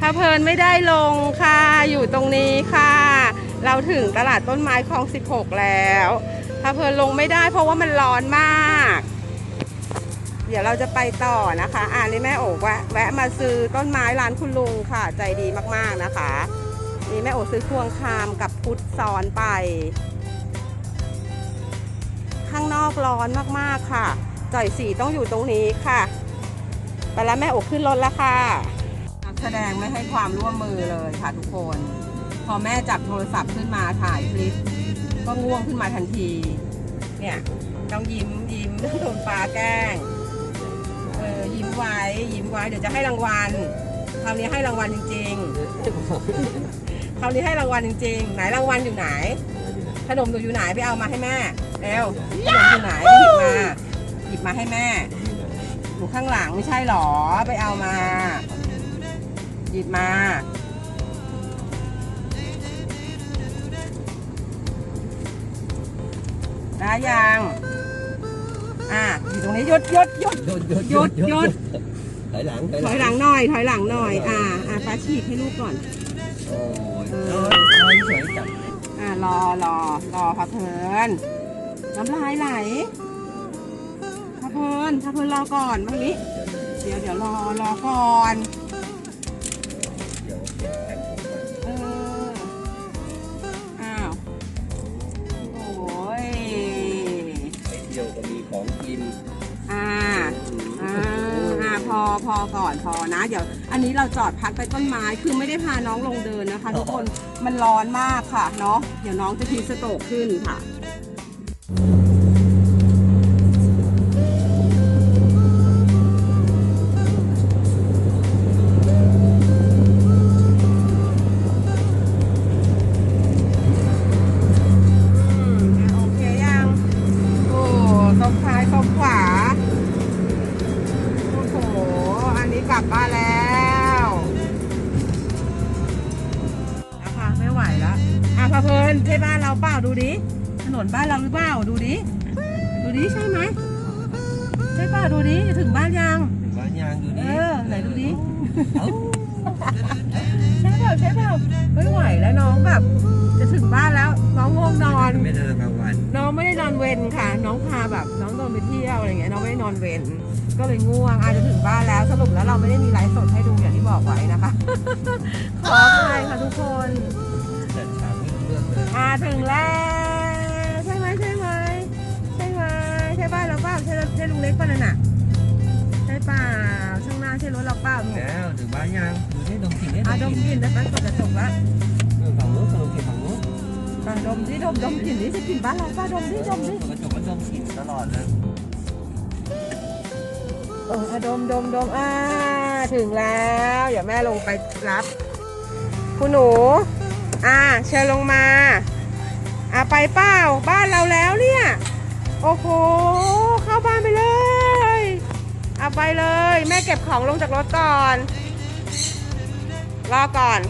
พระเพลินไม่ได้ลงค่ะ อยู่ตรงนี้ค่ะ เราถึงตลาดต้นไม้คลอง 16 แล้วพระเพลินลงไม่ได้เพราะว่ามันร้อนมาก เดี๋ยวเราจะไปต่อนะคะ อ่านี่แม่โอ๋แวะแวะมาซื้อต้นไม้ร้านคุณลุงค่ะ ใจดีมากๆนะคะนี่แม่โอ๋ซื้อพวงคามกับพุทธซ้อนไป ข้างนอกร้อนมากๆค่ะจ่อยสีต้องอยู่ตรงนี้ค่ะ ไปแล้วแม่โอกขึ้นรถแล้วค่ะ แสดงไม่ให้ความร่วมมือเลยค่ะทุกคน พอแม่จับโทรศัพท์ขึ้นมาถ่ายคลิป ก็ง่วงขึ้นมาทันที เนี่ยต้องยิ้มยิ้มโดนปลาแกล้งเออยิ้มไว้ยิ้มไว้เดี๋ยวจะให้รางวัลคราวนี้ให้รางวัลจริงๆคราวนี้ให้รางวัลจริงๆ ไหนรางวัลอยู่ไหน ขนมหนูอยู่ไหนไปเอามาให้แม่เร็วขนมอยู่ไหนหยิบมาหยิบมาให้แม่อยู่ข้างหลังไม่ใช่หรอไปเอามา หยิบมาได้ยังอะอยู่ตรงนี้หยุดหยุดหยุดหยุดหยุด หยุดหยุด ถอยหลังถอยหลังหน่อย ถอยหลังหน่อย อ่าอ่าฟ้าฉีกให้ลูกก่อน โอ้ยเอเอออเฉยจับอ่ารอรอรอพะเพลินน้ำลายไหลพะเพลินพะเพลินรอก่อนมานี้เดี๋ยวเดี๋ยวรอรอก่อน ของกินอ่าอ่าอ่าพอพอก่อนพอนะ เดี๋ยว อันนี้เราจอดพักใต้ต้นไม้คือไม่ได้พาน้องลงเดินนะคะ ทุกคนมันร้อนมากค่ะเนาะเดี๋ยวน้องจะทีสโตรกขึ้นค่ะ อันนี้กลับบ้านแล้วนะคะไม่ไหวแล้วอะพะเพลินใช่บ้านเราเปล่าดูดิถนนบ้านเราหรือเปล่าดูดิดูดิใช่ไหมใช่เปล่าดูดิจะถึงบ้านยังถึงบ้านยางอยู่เอนี่อไหนดูดิเอ้าใช่เปล่าใช่เปล่าไม่ไหวแล้วน้องแบบจะถึงบ้ ไม่ได้นอนเวรค่ะ น้องพาแบบน้องโดนไปเที่ยวอะไรเงี้ยน้องไม่ได้นอนเวรก็เลยง่วงอาจจะถึงบ้านแล้วสรุปแล้วเราไม่ได้มีไลฟ์สดให้ดูอย่างที่บอกไว้นะคะ ขออภัยค่ะทุกคนจัดฉากไม่รู้เรื่องเลยอาถึงแล้วใช่ไหมใช่ไหมใช่ไหมใช่บ้านเราเปล่าใช่รถใช่ลุงเล็กป่ะนั่นน่ะใช่เปล่าช่างหน้าใช่รถเราเปล่าลูกแล้วถึงบ้านยางดูที่ดมกลิ่นได้อาดดมมกกลิ่ลิ่นนแล้วไปกดจะจบละ เออฝั่งนู้นดมกลิ่น ฝั่งนู้นอะดมดิดมดมกลิ่นดิจะกลิ่นบ้านเราป่ะดมดิดมดิกระจกมันดมกลิ่นตลอดเลยเอออะดมดมดมอ่าถึงแล้วเดี๋ยวแม่ลงไปรับคุณหนู อ่า เชิญลงมา อ่าไปเปล่าบ้านเราแล้วเนี่ย โอ้โห เข้าบ้านไปเลยอ่าไปเลย แม่เก็บของลงจากรถก่อน รอก่อน